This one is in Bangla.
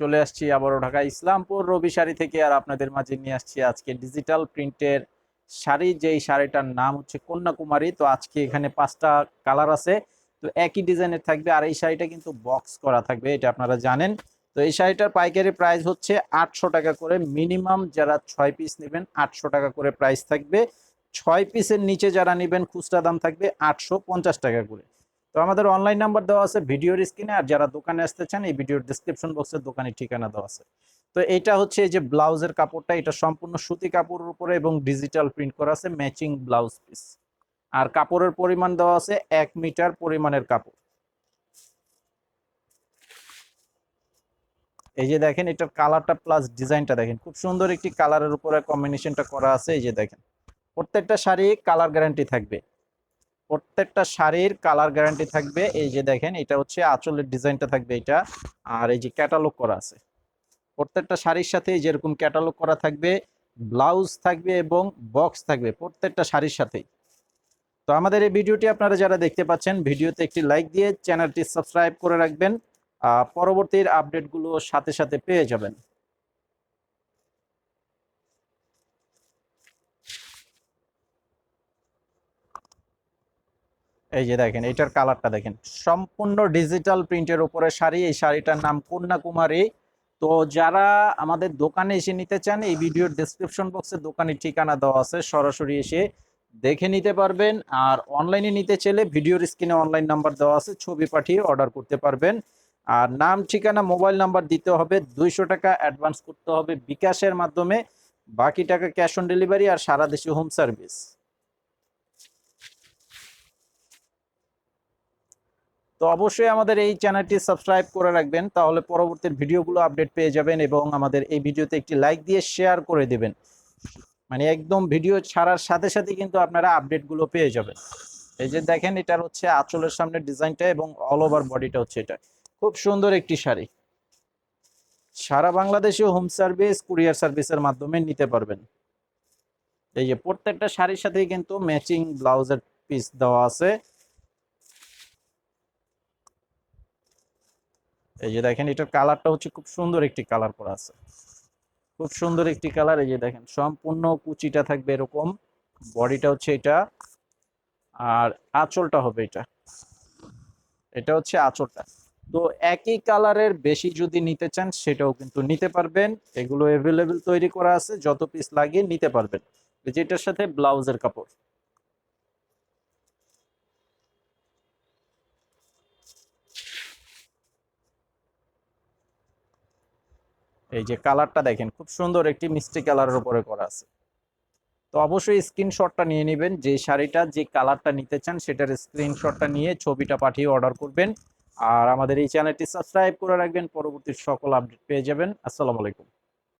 চলে আসছি আবারও ঢাকা ইসলামপুর রবি শাড়ি থেকে আর আপনাদের মাঝে নিয়ে আসছি আজকে ডিজিটাল প্রিন্টের শাড়ি, যেই শাড়িটার নাম হচ্ছে কন্যাকুমারী। তো আজকে এখানে পাঁচটা কালার আছে। তো একই ডিজাইনের থাকবে আর এই শাড়িটা কিন্তু বক্স করা থাকবে, এটা আপনারা জানেন। তো এই শাড়িটার পাইকারি প্রাইস হচ্ছে আটশো টাকা করে। মিনিমাম যারা ছয় পিস নেবেন, আটশো টাকা করে প্রাইস থাকবে। ছয় পিসের নিচে যারা নেবেন, খুচরা দাম থাকবে আটশো পঞ্চাশ টাকা করে। তো আমাদের অনলাইন নাম্বার দেওয়া আছে ভিডিওর স্ক্রিনে আর যারা দোকানে আসতে চান, এই ভিডিওর ডিসক্রিপশন বক্সে দোকানের ঠিকানা দেওয়া আছে। তো এটা হচ্ছে এই যে ব্লাউজের কাপড়টা, এটা সম্পূর্ণ সুতি কাপড়ের উপরে এবং ডিজিটাল প্রিন্ট করা আছে ম্যাচিং ব্লাউজ পিস আর কাপড়ের পরিমাণ দেওয়া আছে এক মিটার পরিমাণের কাপড়। এই যে দেখেন, এটার কালারটা প্লাস ডিজাইনটা দেখেন। খুব সুন্দর একটি কালারের উপরে কম্বিনেশনটা করা আছে, এই যে দেখেন। প্রত্যেকটা শাড়ি কালার গ্যারান্টি থাকবে। প্রত্যেকটা শাড়ির কালার গ্যারান্টি থাকবে। এই যে দেখেন, এটা হচ্ছে আঁচলের ডিজাইনটা থাকবে এটা। আর এই যে ক্যাটালগ করা আছে। প্রত্যেকটা শাড়ির সাথে যেরকম ক্যাটালগ করা থাকবে ব্লাউজ থাকবে এবং বক্স থাকবে প্রত্যেকটা শাড়ির সাথেই। তো আমাদের এই ভিডিওটি আপনারা যারা দেখতে পাচ্ছেন, ভিডিওতে একটি লাইক দিয়ে চ্যানেলটি সাবস্ক্রাইব করে রাখবেন। পরবর্তীর আপডেটগুলো সাথে সাথে পেয়ে যাবেন। এই যে দেখেন এটার কালারটা দেখেন। সম্পূর্ণ ডিজিটাল প্রিন্টের উপরে শাড়ি, এই শাড়িটার নাম কন্যাকুমারী। তো যারা আমাদের দোকানে এসে নিতে চান, এই ভিডিওর ডেসক্রিপশন বক্সে দোকানের ঠিকানা দেওয়া আছে, সরাসরি এসে দেখে নিতে পারবেন। আর অনলাইনে নিতে চাইলে ভিডিওর স্ক্রিনে অনলাইন নাম্বার দেওয়া আছে, ছবি পাঠিয়ে অর্ডার করতে পারবেন। আর নাম, ঠিকানা মোবাইল নাম্বার দিতে হবে, দুইশো টাকা অ্যাডভান্স করতে হবে বিকাশের মাধ্যমে। বাকি টাকা ক্যাশ অন ডেলিভারি আর সারা দেশে হোম সার্ভিস তো অবশ্যই আমাদের এই চ্যানেলটি সাবস্ক্রাইব করে রাখবেন, তাহলে পরবর্তী ভিডিওগুলো আপডেট পেয়ে যাবেন এবং আমাদের এই ভিডিওতে একটি লাইক দিয়ে শেয়ার করে দেবেন। মানে একদম ভিডিও ছাড়ার সাথে সাথে কিন্তু আপনারা আপডেটগুলো পেয়ে যাবেন। এই যে দেখেন, এটার হচ্ছে আঁচলের সামনে ডিজাইনটা এবং অল ওভার বডিটা হচ্ছে এটা। খুব সুন্দর একটি শাড়ি। সারা বাংলাদেশে হোম সার্ভিস কুরিয়ার সার্ভিসের মাধ্যমে নিতে পারবেন। এই যে প্রত্যেকটা শাড়ির সাথেই কিন্তু ম্যাচিং ব্লাউজের পিস দেওয়া আছে। এই যে দেখেন, এটার কালারটা হচ্ছে খুব সুন্দর একটি কালার করা আছে। খুব সুন্দর একটি কালার, এই যে দেখেন, সম্পূর্ণ কুচিটা থাকবে এরকম। বডিটা হচ্ছে এটা, আর আঁচলটা হবে এটা। এটা হচ্ছে আঁচলটা। তো একই কালারের বেশি যদি নিতে চান, সেটাও কিন্তু নিতে পারবেন। এগুলো অ্যাভেলেবেল তৈরি করা আছে, যত পিস লাগে নিতে পারবেন। যেটার সাথে ব্লাউজের কাপড়। এই যে কালারটা দেখেন, খুব সুন্দর একটি মিষ্টি কালারের উপরে করা আছে। তো অবশ্যই স্ক্রিনশটটা নিয়ে নেবেন, যে শাড়িটা, যে কালারটা নিতে চান সেটার স্ক্রিনশটটা নিয়ে ছবিটা পাঠিয়ে অর্ডার করবেন। আর আমাদের এই চ্যানেলটি সাবস্ক্রাইব করে রাখবেন, পরবর্তী সকল আপডেট পেয়ে যাবেন। আসসালামু আলাইকুম।